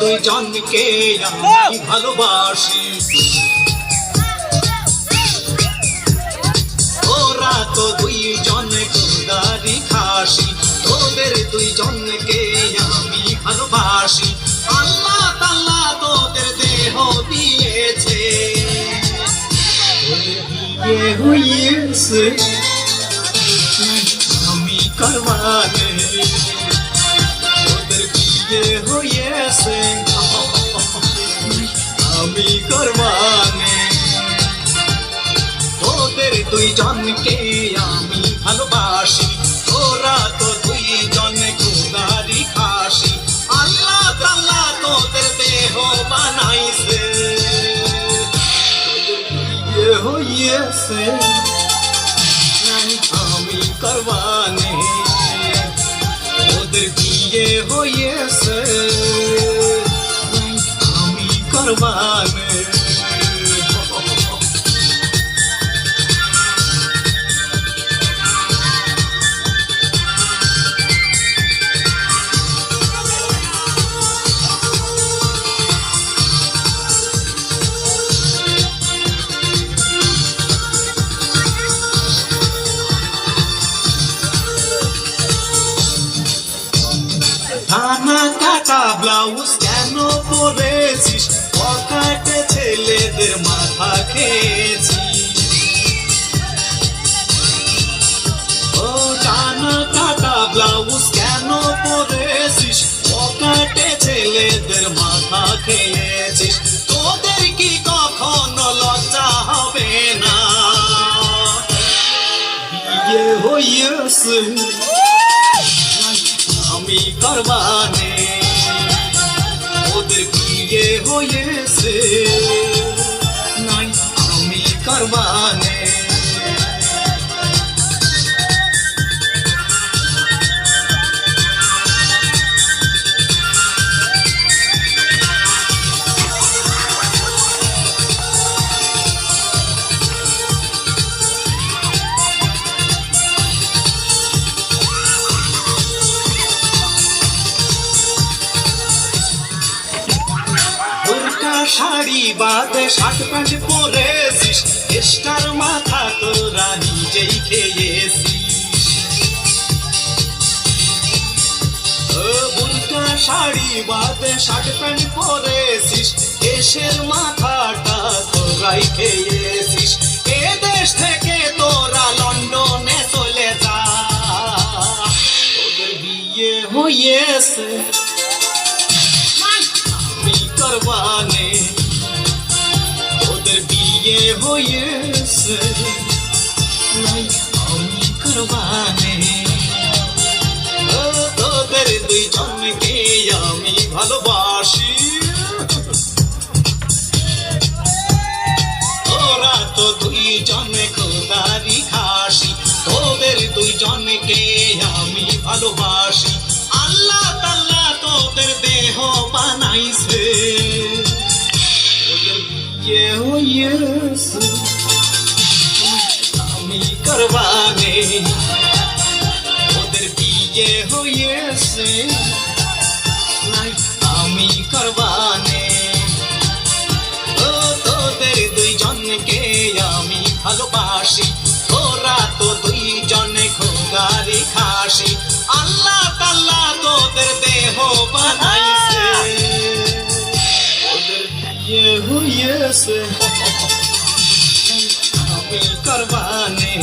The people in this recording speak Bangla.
দুইজনকে আমি ভালোবাসি। ওরা তো দুইজন কুদারি খাসি, তোদের দুইজনকে আমি ভালোবাসি। আল্লাহ তাল্লাহ তোদের দেহ দিয়েছে। বিয়ে হয়েছে আমি করবানে হয়েছে আমি করবানে। তোদের দুইজনকে আমি ভালোবাসি। তোরা তো দুইজন কুদারি খাসি। আল্লাহ তাল্লাহ তোদের দেহ বানাইছে। বিয়ে আমি করবানে। ওদের বিয়ে হয়েছে করবানে ধানা কাটা ব্লাউজ কেন পরেছিস ছেলেদের মাথা খেয়েছিস। তোদের কি কখনো লজ্জা হবে না? বিয়ে হয়েছে আমি করবানে ওদের বিয়ে হয়েছে নাই আমি করবানে শাড়ি বাদে শার্ট প্যান্ট পরেছিস। এস্টার মাথা তোরা নিজেই খেয়েছিস। ও শাড়ি বাদে শার্ট প্যান্ট পরেছিস। দেশের মাথাটা তোরাই খেয়েছিস। এ দেশ থেকে তোরা লন্ডনে চলে যা। তোদের বিয়ে হয়েছে আমি ওদের বিয়ে হয়েছে নাই আমি করবানে তোদের দুইজনকে আমি ভালোবাসি তোরা তো দুইজনে কোদারি খাসি তোদের দুইজনকে আমি ভালোবাসি আল্লাহ তাল্লাহ তোদের দেহ বানাইছে বিয়ে হয়েছে আমি করবানে ওদের বিয়ে হয়েছে আমি করবানে ও তোদের দুইজনকে আমি ভালোবাসি তোরা তো দুইজনে খোদারি খাসি আল্লাহ তাল্লাহ তোদের দেহ বানাইছে হয়েছে আমি করবানে